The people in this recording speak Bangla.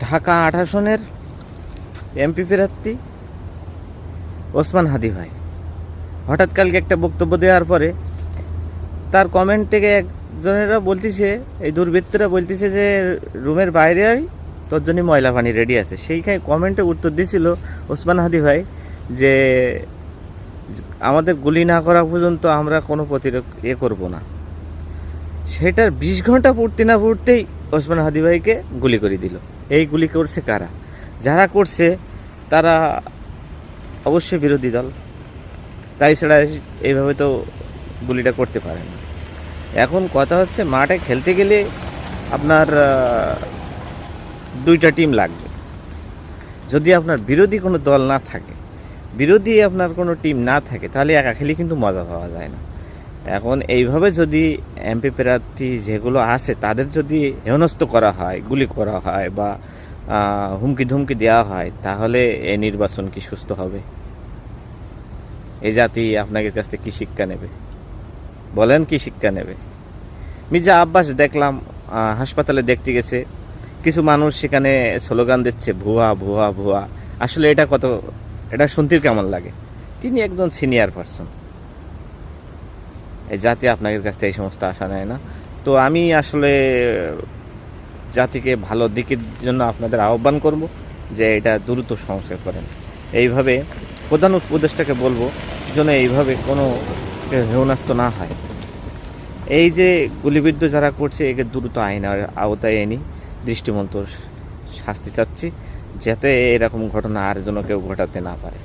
ঢাকা আট আসনের এমপি প্রার্থী ওসমান হাদি ভাই। হঠাৎ কালকে একটা বক্তব্য দেওয়ার পরে তার কমেন্ট থেকে একজনেরা বলতেছে, এই দুর্বৃত্তরা বলতেছে যে, রুমের বাইরে তোর জন্য ময়লা পানি রেডি আছে। সেইখানে কমেন্টে উত্তর দিছিল ওসমান হাদি ভাই যে, আমাদের গুলি না করা পর্যন্ত আমরা কোনো প্রতিরোধ এ করব না। সেটার বিশ ঘণ্টা পড়তে না পড়তেই ওসমান হাদি ভাইকে গুলি করে দিল। এই গুলি করছে কারা? যারা করছে, তারা অবশ্যই বিরোধী দল। তাই ছাড়া এইভাবে তো গুলিটা করতে পারে না। এখন কথা হচ্ছে, মাঠে খেলতে গেলে আপনার দুইটা টিম লাগবে। যদি আপনার বিরোধী কোনো দল না থাকে, বিরোধী আপনার কোনো টিম না থাকে, তাহলে একা খেলে কিন্তু মজা পাওয়া যায় না। এখন এইভাবে যদি এমপি প্রার্থী যেগুলো আছে, তাদের যদি হেনস্থ করা হয়, গুলি করা হয় বা হুমকি ধুমকি দেওয়া হয়, তাহলে এই নির্বাচন কি সুস্থ হবে? এই জাতি আপনাদের কাছ থেকে কী শিক্ষা নেবে? বলেন কি শিক্ষা নেবে? মির্জা আব্বাস দেখলাম হাসপাতালে দেখতে গেছে, কিছু মানুষ সেখানে স্লোগান দিচ্ছে, ভুয়া ভুয়া ভুয়া। আসলে এটা কত, এটা শুনতে কেমন লাগে? তিনি একজন সিনিয়র পারসন। এই জাতি আপনাদের কাছ থেকে এই সমস্ত আশা নেয় না। তো আমি আসলে, জাতিকে ভালো দিকের জন্য আপনাদের আহ্বান করব যে এটা দ্রুত সংস্কার করেন। এইভাবে প্রধান উপদেষ্টাকে বলব যেন এইভাবে কোনো হেউনাস্ত না হয়। এই যে গুলিবিদ্ধ যারা করছে, একে দ্রুত আইনের আওতায় এনে দৃষ্টিমন্ত শাস্তি চাচ্ছি, যাতে এরকম ঘটনা আর যেন কেউ ঘটাতে না পারে।